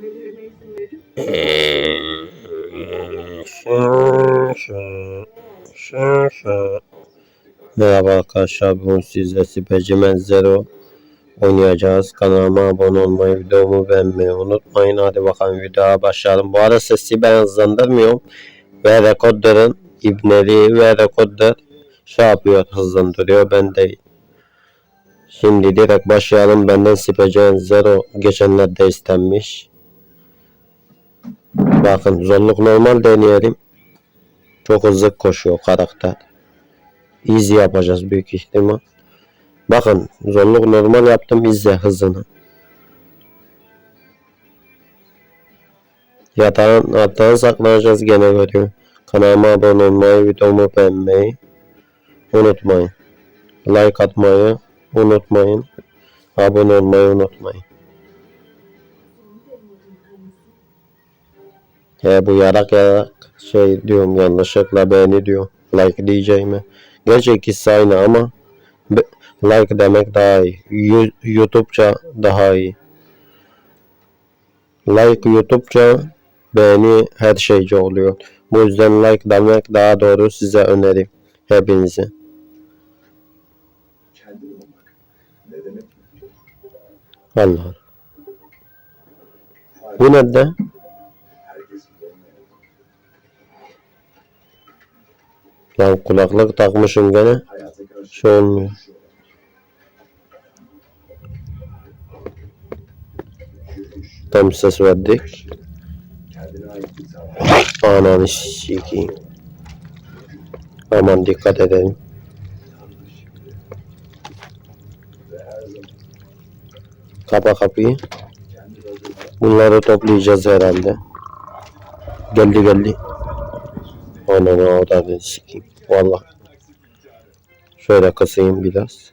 gelmelerine izin verin. Merhaba arkadaşlar bugün sizle Specimen Zero oynayacağız. Kanalıma abone olmayı, videomu beğenmeyi unutmayın. Hadi bakalım videoya başlayalım. Bu arada sesi ben hızlandırmıyorum. Ve rekorderın ibneliği ve rekorder şey yapıyor hızlandırıyor. Ben de Şimdi direkt başlayalım. Benden Specimen Zero geçenlerde istenmiş. Bakın zorluk normal deneyelim. Çok hızlı koşuyor karakter. Easy yapacağız büyük ihtimal. Bakın zorluk normal yaptım izle hızını. Yatağın altına saklanacağız gene görüyorum. Kanalıma abone olmayı, videomu beğenmeyi unutmayın. Like atmayı unutmayın. Abone olmayı unutmayın. He bu yarak yarak şey diyorum yanlışlıkla beğeni diyor. Like diyeceğime. Gerçi ikisi aynı ama like demek daha iyi. YouTube'ca daha iyi. Like YouTube'ca beğeni her şeyce oluyor. Bu yüzden like demek daha doğru size önerim. Ne demek? Allah. Bu nerede? Herkesin Lan kulaklık takmışım gene. Şey olmuyor. Tam ses verdik. Ananı sikeyim. Aman dikkat edelim. Kapa kapıyı. Bunları toplayacağız herhalde. Geldi geldi. Ananı avradını sikeyim. Valla. Şöyle kısayım biraz.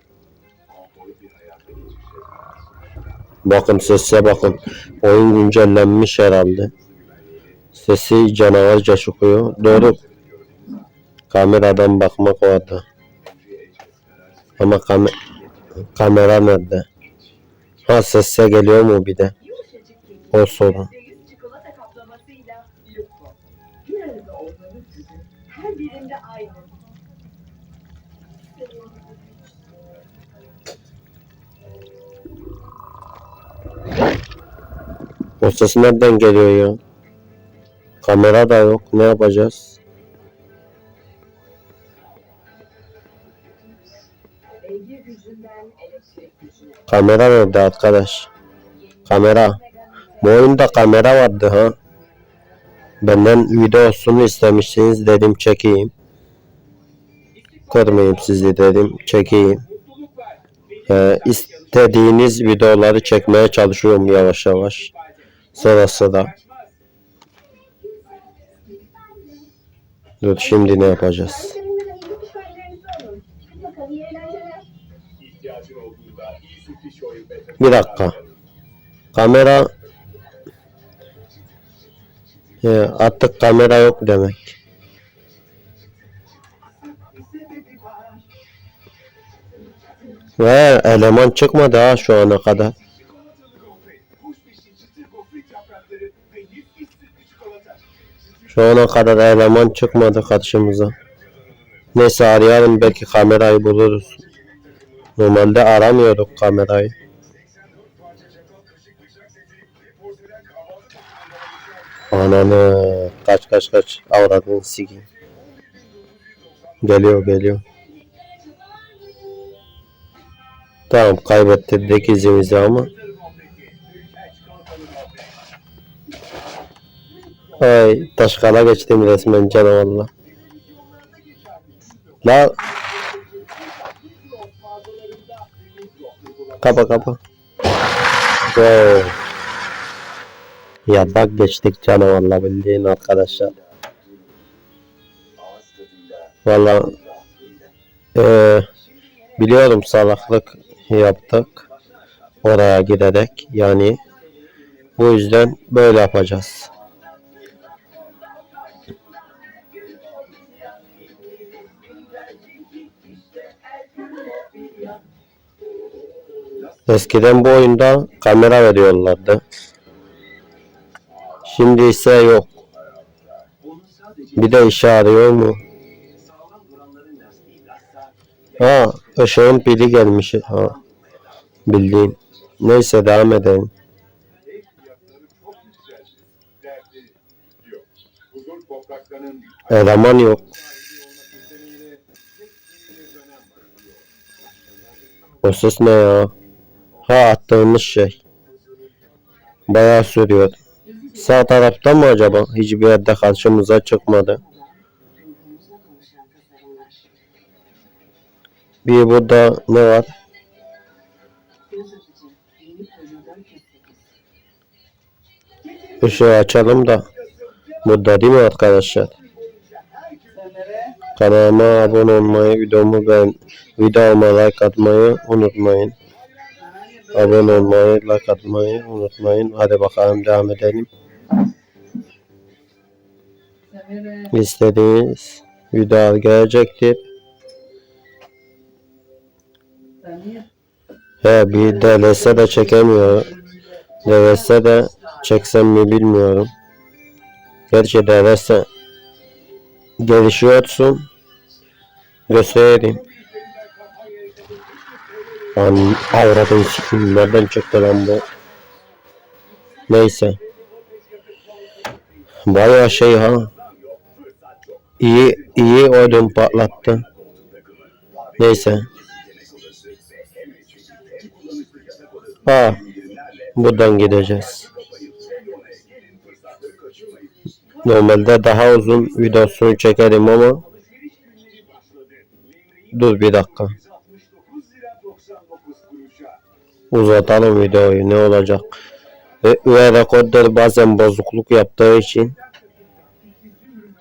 Bakın sese bakın. Oyun güncellenmiş herhalde. Sesi canavarca çıkıyor. Doğru. Kameradan bakmak orada. Ama kame kamera nerede? Ha sesse geliyor mu bir de? O sorun. O ses nereden geliyor ya? Kamera da yok. Ne yapacağız? Kamera nerede arkadaş? Kamera. Bu oyunda kamera vardı ha. Benden videosunu istemişsiniz dedim çekeyim. Kırmayayım sizi dedim çekeyim. Ee, istediğiniz videoları çekmeye çalışıyorum yavaş yavaş. Sıra sıra. Dur şimdi ne yapacağız? Da. Bir dakika. Kamera Ee, artık kamera yok demek. Ve eleman çıkmadı ha şu ana kadar. Şu ana kadar eleman çıkmadı karşımıza. Neyse arayalım belki kamerayı buluruz. Normalde aramıyorduk kamerayı. Ananı kaç kaç kaç avradını sikeyim. Geliyor geliyor. Tamam kaybettirdik izimizi ama. Ay taşkala geçtim resmen canavarla. La kapa kapa. Wow. Yatak geçtik canavarla bildiğin arkadaşlar. Valla eee, biliyorum salaklık yaptık oraya giderek yani bu yüzden böyle yapacağız. Eskiden bu oyunda kamera veriyorlardı. Şimdi ise yok. Bir de işe arıyor mu? Ha, ışığın pili gelmiş. Ha, bildiğin. Neyse devam edelim. Eleman yok. O ses ne ya? Ha attığımız şey. Bayağı sürüyor. Sağ tarafta mı acaba? Hiçbir yerde karşımıza çıkmadı. Bir burada ne var? Göz atıcı. Yeni Peugeot 408. Işığı açalım da. Burada değil mi arkadaşlar? Kanalıma abone olmayı, videomu beğen, videoma like atmayı unutmayın. Abone olmayı, like atmayı unutmayın. Hadi bakalım devam edelim. İstediğiniz video gelecektir. He bir DLS de çekemiyor. DLS de çeksem mi bilmiyorum. Gerçi DLS gelişiyorsun. Göstereyim. Lan avradın sikim nereden çıktı lan bu? Neyse. Bayağı şey ha. İyi iyi odun patlattı. Neyse. Ha. Buradan gideceğiz. Normalde daha uzun videosunu çekerim ama dur bir dakika. Uzatalım videoyu ne olacak. Ve üye rekorder bazen bozukluk yaptığı için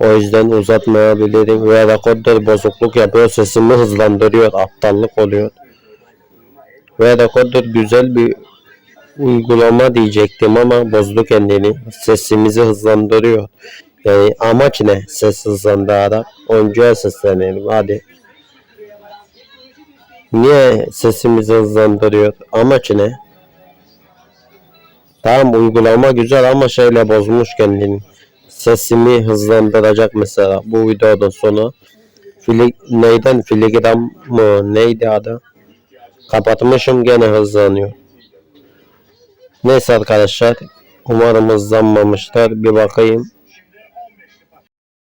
o yüzden uzatmayabilirim. Üye rekorder bozukluk yapıyor sesimi hızlandırıyor aptallık oluyor. Üye rekorder güzel bir uygulama diyecektim ama bozdu kendini. Sesimizi hızlandırıyor. Yani amaç ne? Ses hızlandırarak oyuncuya seslenelim hadi. Niye sesimizi hızlandırıyor? Amaç ne? Tamam uygulama güzel ama şeyle bozmuş kendini. Sesimi hızlandıracak mesela bu videodan sonra. Fili, neyden filigram mı neydi adı? Kapatmışım gene hızlanıyor. Neyse arkadaşlar. Umarım hızlanmamışlar. Bir bakayım.